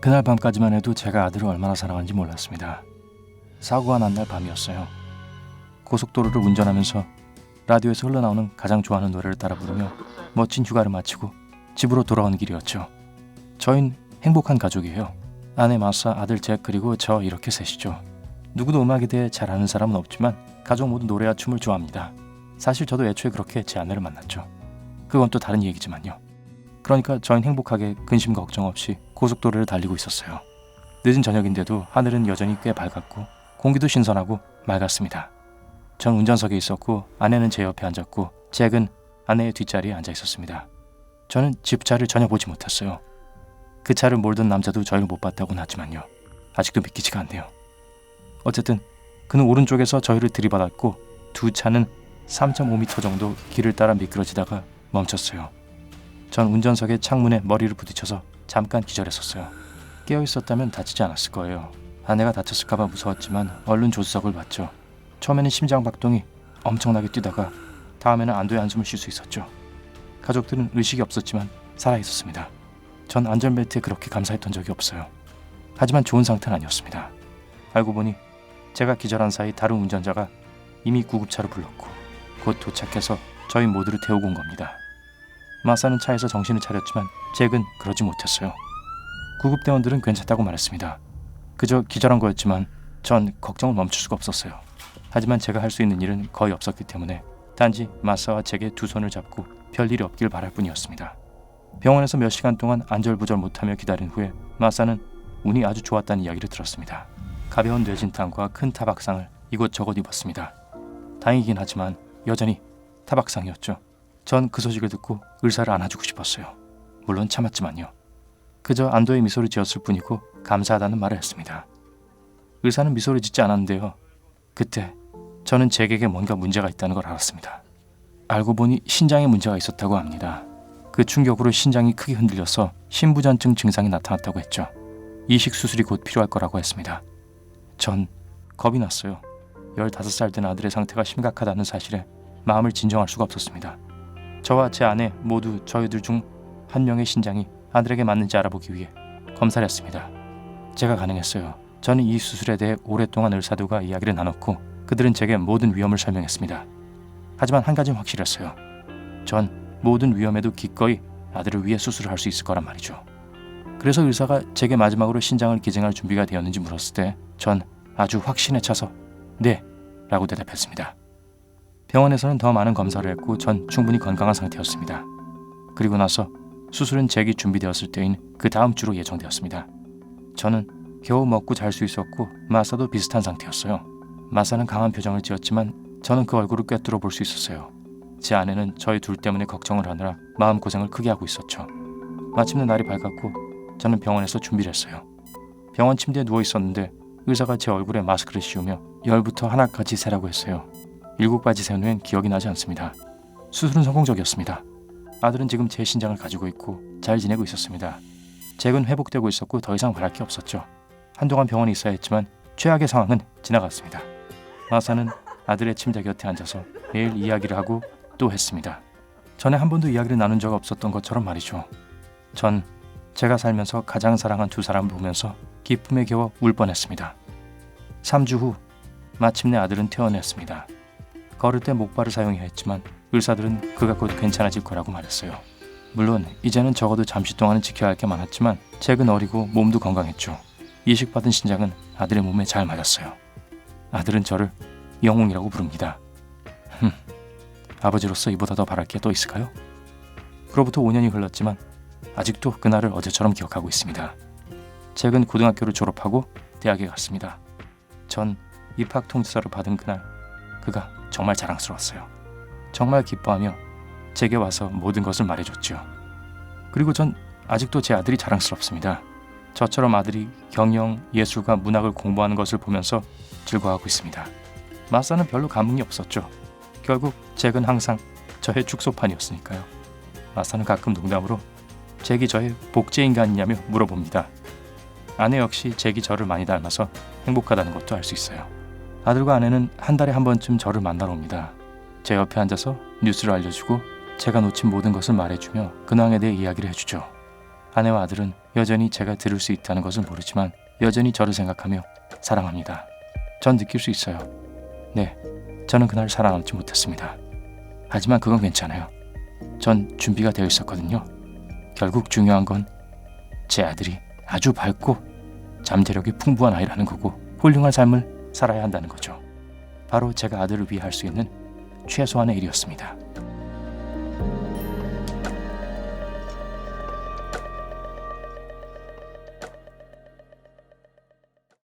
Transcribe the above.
그날 밤까지만 해도 제가 아들을 얼마나 사랑하는지 몰랐습니다. 사고가 난 날 밤이었어요. 고속도로를 운전하면서 라디오에서 흘러나오는 가장 좋아하는 노래를 따라 부르며 멋진 휴가를 마치고 집으로 돌아오는 길이었죠. 저흰 행복한 가족이에요. 아내 마사, 아들 잭 그리고 저 이렇게 셋이죠. 누구도 음악에 대해 잘 아는 사람은 없지만 가족 모두 노래와 춤을 좋아합니다. 사실 저도 애초에 그렇게 제 아내를 만났죠. 그건 또 다른 얘기지만요. 그러니까 저희는 행복하게 근심 걱정 없이 고속도로를 달리고 있었어요. 늦은 저녁인데도 하늘은 여전히 꽤 밝았고 공기도 신선하고 맑았습니다. 전 운전석에 있었고 아내는 제 옆에 앉았고 잭은 아내의 뒷자리에 앉아 있었습니다. 저는 집 차를 전혀 보지 못했어요. 그 차를 몰던 남자도 저희를 못 봤다고는 하지만요. 아직도 믿기지가 않네요. 어쨌든 그는 오른쪽에서 저희를 들이받았고 두 차는 3.5m 정도 길을 따라 미끄러지다가 멈췄어요. 전 운전석의 창문에 머리를 부딪혀서 잠깐 기절했었어요. 깨어 있었다면 다치지 않았을 거예요. 아내가 다쳤을까봐 무서웠지만 얼른 조수석을 봤죠. 처음에는 심장 박동이 엄청나게 뛰다가 다음에는 안도의 한숨을 쉴 수 있었죠. 가족들은 의식이 없었지만 살아 있었습니다. 전 안전벨트에 그렇게 감사했던 적이 없어요. 하지만 좋은 상태는 아니었습니다. 알고 보니 제가 기절한 사이 다른 운전자가 이미 구급차를 불렀고 곧 도착해서 저희 모두를 태우고 온 겁니다. 마사는 차에서 정신을 차렸지만 잭은 그러지 못했어요. 구급대원들은 괜찮다고 말했습니다. 그저 기절한 거였지만 전 걱정을 멈출 수가 없었어요. 하지만 제가 할 수 있는 일은 거의 없었기 때문에 단지 마사와 잭의 두 손을 잡고 별일이 없길 바랄 뿐이었습니다. 병원에서 몇 시간 동안 안절부절 못하며 기다린 후에 마사는 운이 아주 좋았다는 이야기를 들었습니다. 가벼운 뇌진탕과 큰 타박상을 이곳저곳 입었습니다. 다행이긴 하지만 여전히 타박상이었죠. 전 그 소식을 듣고 의사를 안아주고 싶었어요. 물론 참았지만요. 그저 안도의 미소를 지었을 뿐이고 감사하다는 말을 했습니다. 의사는 미소를 짓지 않았는데요. 그때 저는 잭에게 뭔가 문제가 있다는 걸 알았습니다. 알고 보니 신장에 문제가 있었다고 합니다. 그 충격으로 신장이 크게 흔들려서 신부전증 증상이 나타났다고 했죠. 이식 수술이 곧 필요할 거라고 했습니다. 전 겁이 났어요. 15살 된 아들의 상태가 심각하다는 사실에 마음을 진정할 수가 없었습니다. 저와 제 아내 모두 저희들 중 한 명의 신장이 아들에게 맞는지 알아보기 위해 검사를 했습니다. 제가 가능했어요. 저는 이 수술에 대해 오랫동안 의사들과 이야기를 나눴고 그들은 제게 모든 위험을 설명했습니다. 하지만 한 가지는 확실했어요. 전 모든 위험에도 기꺼이 아들을 위해 수술을 할 수 있을 거란 말이죠. 그래서 의사가 제게 마지막으로 신장을 기증할 준비가 되었는지 물었을 때 전 아주 확신에 차서 네 라고 대답했습니다. 병원에서는 더 많은 검사를 했고 전 충분히 건강한 상태였습니다. 그리고 나서 수술은 잭이 준비되었을 때인 그 다음 주로 예정되었습니다. 저는 겨우 먹고 잘 수 있었고 마사도 비슷한 상태였어요. 마사는 강한 표정을 지었지만 저는 그 얼굴을 꿰뚫어 볼 수 있었어요. 제 아내는 저희 둘 때문에 걱정을 하느라 마음 고생을 크게 하고 있었죠. 마침내 날이 밝았고 저는 병원에서 준비를 했어요. 병원 침대에 누워 있었는데 의사가 제 얼굴에 마스크를 씌우며 열부터 하나까지 세라고 했어요. 일곱 가지 센 후엔 기억이 나지 않습니다. 수술은 성공적이었습니다. 아들은 지금 제 신장을 가지고 있고 잘 지내고 있었습니다. 잭은 회복되고 있었고 더 이상 바랄 게 없었죠. 한동안 병원에 있어야 했지만 최악의 상황은 지나갔습니다. 마사는 아들의 침대 곁에 앉아서 매일 이야기를 하고 또 했습니다. 전에 한 번도 이야기를 나눈 적 없었던 것처럼 말이죠. 전 제가 살면서 가장 사랑한 두 사람을 보면서 기쁨에 겨워 울 뻔했습니다. 3주 후 마침내 아들은 퇴원했습니다. 걸을 때 목발을 사용해야 했지만 의사들은 그가 곧 괜찮아질 거라고 말했어요. 물론 이제는 적어도 잠시 동안은 지켜야 할 게 많았지만 잭은 어리고 몸도 건강했죠. 이식받은 신장은 아들의 몸에 잘 맞았어요. 아들은 저를 영웅이라고 부릅니다. 흠, 아버지로서 이보다 더 바랄 게 또 있을까요? 그로부터 5년이 흘렀지만 아직도 그날을 어제처럼 기억하고 있습니다. 잭은 고등학교를 졸업하고 대학에 갔습니다. 전 입학 통지서를 받은 그날 그가 정말 자랑스러웠어요. 정말 기뻐하며 제게 와서 모든 것을 말해줬죠. 그리고 전 아직도 제 아들이 자랑스럽습니다. 저처럼 아들이 경영, 예술과 문학을 공부하는 것을 보면서 즐거워하고 있습니다. 마사는 별로 감흥이 없었죠. 결국 잭은 항상 저의 축소판이었으니까요. 마사는 가끔 농담으로 잭이 저의 복제 인간이냐며 물어봅니다. 아내 역시 잭이 저를 많이 닮아서 행복하다는 것도 알 수 있어요. 아들과 아내는 한 달에 한 번쯤 저를 만나러 옵니다. 제 옆에 앉아서 뉴스를 알려주고 제가 놓친 모든 것을 말해주며 근황에 대해 이야기를 해주죠. 아내와 아들은 여전히 제가 들을 수 있다는 것을 모르지만 여전히 저를 생각하며 사랑합니다. 전 느낄 수 있어요. 네, 저는 그날 살아남지 못했습니다. 하지만 그건 괜찮아요. 전 준비가 되어 있었거든요. 결국 중요한 건 제 아들이 아주 밝고 잠재력이 풍부한 아이라는 거고 훌륭한 삶을 살아야 한다는 거죠. 바로 제가 아들을 위해 할 수 있는 최소한의 일이었습니다.